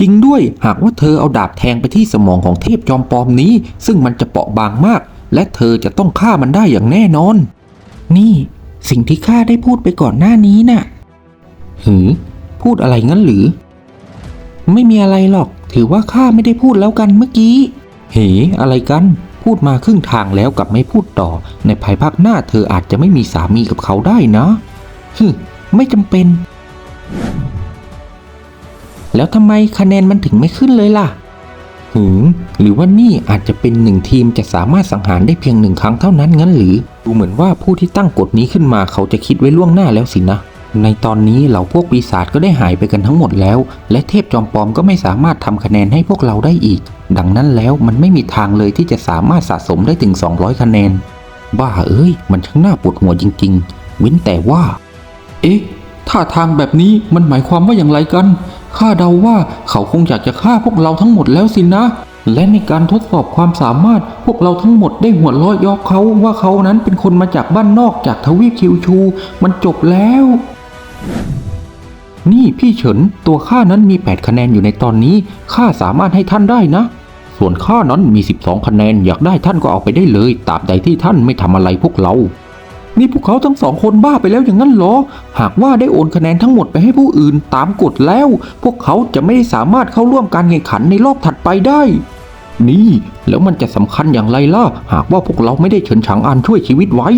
จริงด้วยหากว่าเธอเอาดาบแทงไปที่สมองของเทพจอมปลอมนี้ ซึ่งมันจะเปราะบางมาก และเธอจะต้องฆ่ามันได้อย่างแน่นอน นี่ สิ่งที่ข้าได้พูดไปก่อนหน้านี้น่ะ หือ พูดอะไรงั้นหรือ ไม่มีอะไรหรอก ถือว่าข้าไม่ได้พูดแล้วกันเมื่อกี้ เหอะไรกัน พูดมาครึ่งทางแล้วกลับไม่พูดต่อ ในภายภาคหน้าเธออาจจะไม่มีสามีกับเขาได้นะฮึไม่จำเป็น แล้วทำไมคะแนนมันถึงไม่ขึ้นเลยล่ะ หืม หรือว่านี่อาจจะเป็นหนึ่งทีมจะสามารถสังหารได้เพียงหนึ่งครั้งเท่านั้นงั้นหรือ ดูเหมือนว่าผู้ที่ตั้งกฎนี้ขึ้นมาเขาจะคิดไว้ล่วงหน้าแล้วสินะ ในตอนนี้เหล่าพวกปีศาจก็ได้หายไปกันทั้งหมดแล้ว และเทพจอมปลอมก็ไม่สามารถทำคะแนนให้พวกเราได้อีก ดังนั้นแล้วมันไม่มีทางเลยที่จะสามารถสะสมได้ถึง 200 คะแนน บ้าเอ้ย มันช่างน่าปวดหัวจริง ๆ เว้นแต่ว่า เอ๊ะท่าทางแบบนี้มันหมายความว่าอย่างไรกัน ข้าเดาว่าเขาคงอยากจะฆ่าพวกเราทั้งหมดแล้วสินะ และในการทดสอบความสามารถพวกเราทั้งหมดได้หัวเราะยอกเขาว่าเขานั้นเป็นคนมาจากบ้านนอกจากทวีปคิวชู มันจบแล้ว นี่พี่เฉินตัวข้านั้นมี 8 คะแนนอยู่ในตอนนี้ข้าสามารถให้ท่านได้นะ ส่วนข้านั้นมี 12 คะแนนอยากได้ท่านก็เอาไปได้เลยตราบใดที่ท่านไม่ทำอะไรพวกเรา นี่พวกเขาทั้งสองคนบ้าไปแล้วอย่างนั้นเหรอ หากว่าได้โอนคะแนนทั้งหมดไปให้ผู้อื่นตามกฎแล้ว พวกเขาจะไม่ได้สามารถเข้าร่วมการแข่งขันในรอบถัดไปได้ นี่ แล้วมันจะสำคัญอย่างไรล่ะ หากว่าพวกเราไม่ได้เฉินฉางอันช่วยชีวิตไว้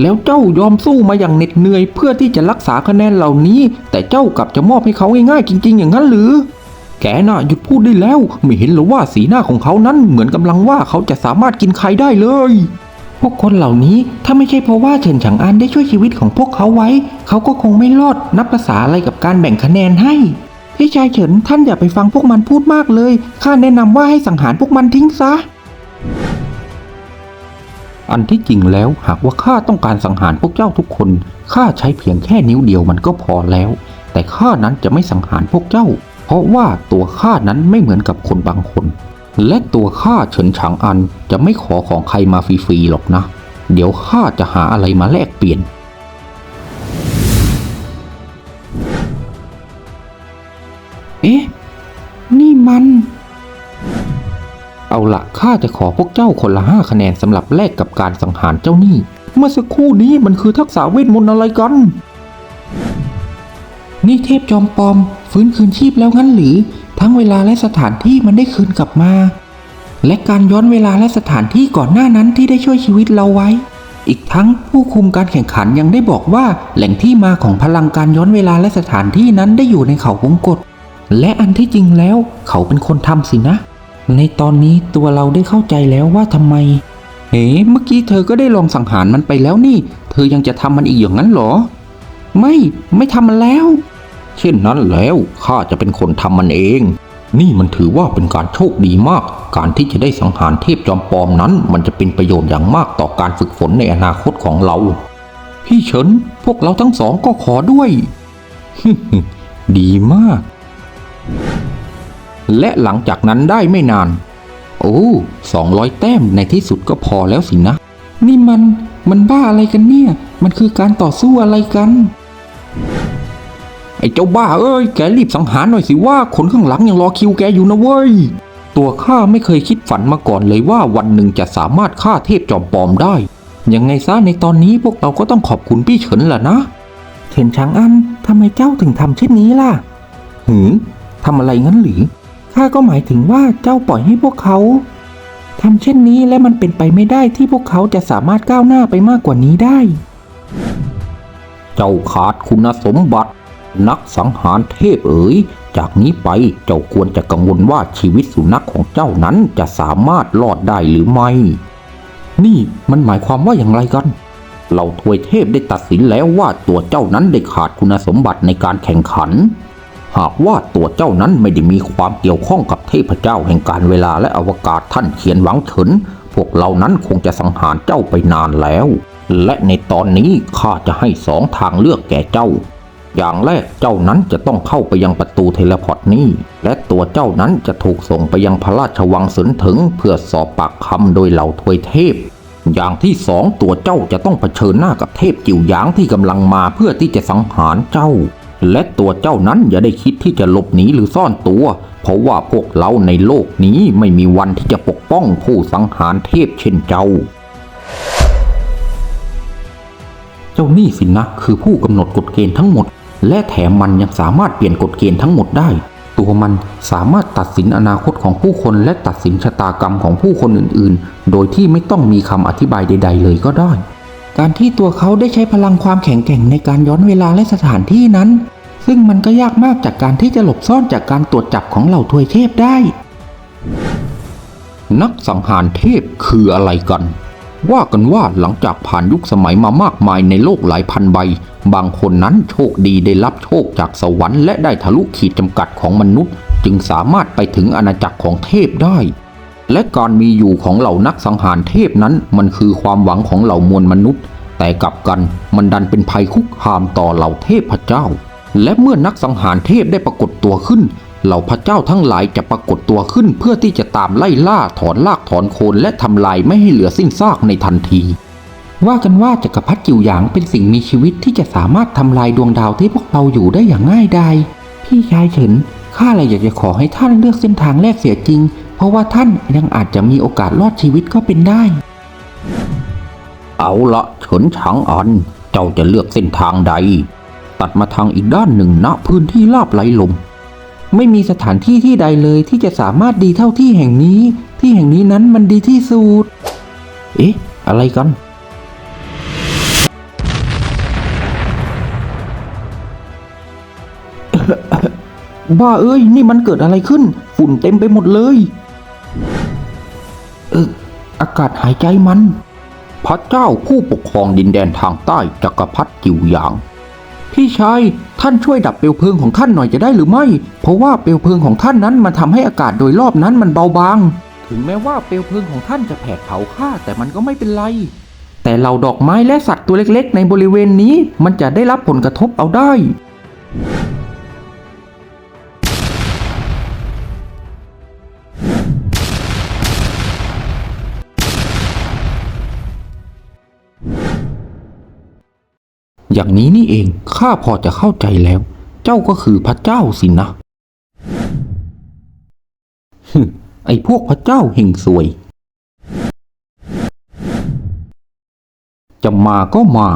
แล้วเจ้ายอมสู้มาอย่างเหน็ดเหนื่อยเพื่อที่จะรักษาคะแนนเหล่านี้ แต่เจ้ากลับจะมอบให้เขาง่ายๆจริง ๆ อย่างนั้นหรือ แกน่ะหยุดพูดได้แล้ว ไม่เห็นหรือว่าสีหน้าของเขานั้นเหมือนกำลังว่าเขาจะสามารถกินใครได้เลย พวกคนเหล่านี้ถ้าไม่ใช่เพราะว่าเฉินฉางอันได้ช่วยชีวิตของพวกเขาไว้ เขาก็คงไม่รอดนับภาษาอะไรกับการแบ่งคะแนนให้พี่ชายเฉินท่านอย่าไปฟังพวกมันพูดมากเลย ข้าแนะนำว่าให้สังหารพวกมันทิ้งซะ อันที่จริงแล้วหากว่าข้าต้องการสังหารพวกเจ้าทุกคน ข้าใช้เพียงแค่นิ้วเดียวมันก็พอแล้ว แต่ข้านั้นจะไม่สังหารพวกเจ้า เพราะว่าตัวข้านั้นไม่เหมือนกับคนบางคน และตัวข้าเฉินฉางอันจะไม่ขอของใครมาฟรีๆหรอกนะ เดี๋ยวข้าจะหาอะไรมาแลกเปลี่ยน เอ๊ะ นี่มัน เอาละข้าจะขอพวกเจ้าคนละห้าคะแนนสำหรับแลกกับการสังหารเจ้านี่เมื่อสักครู่นี้มันคือทักษะเวทมนต์อะไรกัน นี่เทพจอมปลอม ฟื้นคืนชีพแล้วงั้นหรือ ทั้งเวลาและสถานที่มันได้คืนกลับมา และการย้อนเวลาและสถานที่ก่อนหน้านั้นที่ได้ช่วยชีวิตเราไว้ อีกทั้งผู้คุมการแข่งขันยังได้บอกว่าแหล่งที่มาของพลังการย้อนเวลาและสถานที่นั้นได้อยู่ในเขาวงกฏและอันที่จริงแล้วเขาเป็นคนทำสินะ ในตอนนี้ตัวเราได้เข้าใจแล้วว่าทำไมเฮ้เมื่อกี้เธอก็ได้ลองสังหารมันไปแล้วนี่ เธอยังจะทำมันอีกอย่างนั้นหรอ ไม่ ไม่ทำมันแล้ว เช่นนั้นแล้วข้าจะเป็นคนทำมันเอง นี่มันถือว่าเป็นการโชคดีมาก การที่จะได้สังหารเทพจอมปลอมนั้น มันจะเป็นประโยชน์อย่างมากต่อการฝึกฝนในอนาคตของเรา พี่เฉินพวกเราทั้งสองก็ขอด้วย ดีมาก และหลังจากนั้นได้ไม่นาน โอ้สองร้อยแต้มในที่สุดก็พอแล้วสินะ นี่มันมันบ้าอะไรกันเนี่ย มันคือการต่อสู้อะไรกัน ไอ้เจ้าบ้าเอ้ย แกรีบสังหารหน่อยสิว่าคนข้างหลังยังรอคิวแกอยู่นะเว้ย ตัวข้าไม่เคยคิดฝันมาก่อนเลยว่าวันหนึ่งจะสามารถฆ่าเทพจอมปลอมได้ ยังไงซะในตอนนี้พวกเราก็ต้องขอบคุณพี่เฉินล่ะนะ เฉินช้างอันทำไมเจ้าถึงทำเช่นนี้ล่ะ หืมทำอะไรงั้นหรือข้าก็หมายถึงว่าเจ้าปล่อยให้พวกเขาทำเช่นนี้และมันเป็นไปไม่ได้ที่พวกเขาจะสามารถก้าวหน้าไปมากกว่านี้ได้ เจ้าขาดคุณสมบัติ นักสังหารเทพเอ๋ย จากนี้ไปเจ้าควรจะกังวลว่าชีวิตสุนัขของเจ้านั้นจะสามารถรอดได้หรือไม่ นี่มันหมายความว่าอย่างไรกันเราทวยเทพได้ตัดสินแล้วว่าตัวเจ้านั้นได้ขาดคุณสมบัติในการแข่งขัน หากว่าตัวเจ้านั้นไม่ได้มีความเกี่ยวข้องกับเทพเจ้าแห่งการเวลาและอวกาศท่านเขียนหวังเฉินพวกเรานั้นคงจะสังหารเจ้าไปนานแล้ว และในตอนนี้ข้าจะให้สองทางเลือกแก่เจ้า อย่างแรกเจ้านั้นจะต้องเข้าไปยังประตูเทเลพอร์ตนี้ และตัวเจ้านั้นจะถูกส่งไปยังพระราชวังสนถึงเพื่อสอบปากคำโดยเหล่าทวยเทพ อย่างที่สองตัวเจ้าจะต้องเผชิญหน้ากับเทพจิ๋วหยางที่กำลังมาเพื่อที่จะสังหารเจ้า และตัวเจ้านั้นอย่าได้คิดที่จะหลบหนีหรือซ่อนตัว เพราะว่าพวกเราในโลกนี้ไม่มีวันที่จะปกป้องผู้สังหารเทพเช่นเจ้าเจ้านี่สินะคือผู้กำหนดกฎเกณฑ์ทั้งหมด และแถมมันยังสามารถเปลี่ยนกฎเกณฑ์ทั้งหมดได้ ตัวมันสามารถตัดสินอนาคตของผู้คนและตัดสินชะตากรรมของผู้คนอื่นๆ โดยที่ไม่ต้องมีคำอธิบายใด ๆ เลยก็ได้ การที่ตัวเขาได้ใช้พลังความแข็งแกร่งในการย้อนเวลาและสถานที่นั้น ซึ่งมันก็ยากมากจากการที่จะหลบซ่อนจากการตรวจจับของเหล่าทวยเทพได้ นักสังหารเทพคืออะไรกันว่ากันว่าหลังจากผ่านยุคสมัยมามากมายในโลกหลายพันใบ บางคนนั้นโชคดีได้รับโชคจากสวรรค์และได้ทะลุขีดจำกัดของมนุษย์ จึงสามารถไปถึงอาณาจักรของเทพได้ และการมีอยู่ของเหล่านักสังหารเทพนั้นมันคือความหวังของเหล่ามวลมนุษย์ แต่กลับกันมันดันเป็นภัยคุกคามต่อเหล่าเทพเจ้า และเมื่อนักสังหารเทพได้ปรากฏตัวขึ้นเหล่าพระเจ้าทั้งหลายจะปรากฏตัวขึ้นเพื่อที่จะตามไล่ล่าถอนลากถอนโคนและทำลายไม่ให้เหลือสิ้นซากในทันที ว่ากันว่าจักรพรรดิจิ๋วหยางเป็นสิ่งมีชีวิตที่จะสามารถทำลายดวงดาวที่พวกเราอยู่ได้อย่างง่ายดายพี่ชายเฉินข้าเลยอยากจะขอให้ท่านเลือกเส้นทางแรกเสียจริง เพราะว่าท่านยังอาจจะมีโอกาสรอดชีวิตก็เป็นได้ เอาละเฉินฉางอัน เจ้าจะเลือกเส้นทางใด ตัดมาทางอีกด้านหนึ่งณพื้นที่ลาบไหลลม ไม่มีสถานที่ที่ใดเลยที่จะสามารถดีเท่าที่แห่งนี้ ที่แห่งนี้นั้นมันดีที่สุด เอ๊ะ อะไรกัน บ้าเอ้ย นี่มันเกิดอะไรขึ้น ฝุ่นเต็มไปหมดเลย เอออากาศหายใจมัน พระเจ้าผู้ปกครองดินแดนทางใต้จักรพรรดิจิวหยาง พี่ชายท่านช่วยดับเปลวเพลิงของท่านหน่อยจะได้หรือไม่ เพราะว่าเปลวเพลิงของท่านนั้นมันทำให้อากาศโดยรอบนั้นมันเบาบาง ถึงแม้ว่าเปลวเพลิงของท่านจะแผดเผาข้าแต่มันก็ไม่เป็นไร แต่เหล่าดอกไม้และสัตว์ตัวเล็กๆ ในบริเวณนี้มันจะได้รับผลกระทบเอาได้ อย่างนี้นี่เองข้าพอจะเข้าใจแล้ว เจ้าก็คือพระเจ้าสินะฮึไอ้พวกพระเจ้าเฮงสวย จะมาก็มา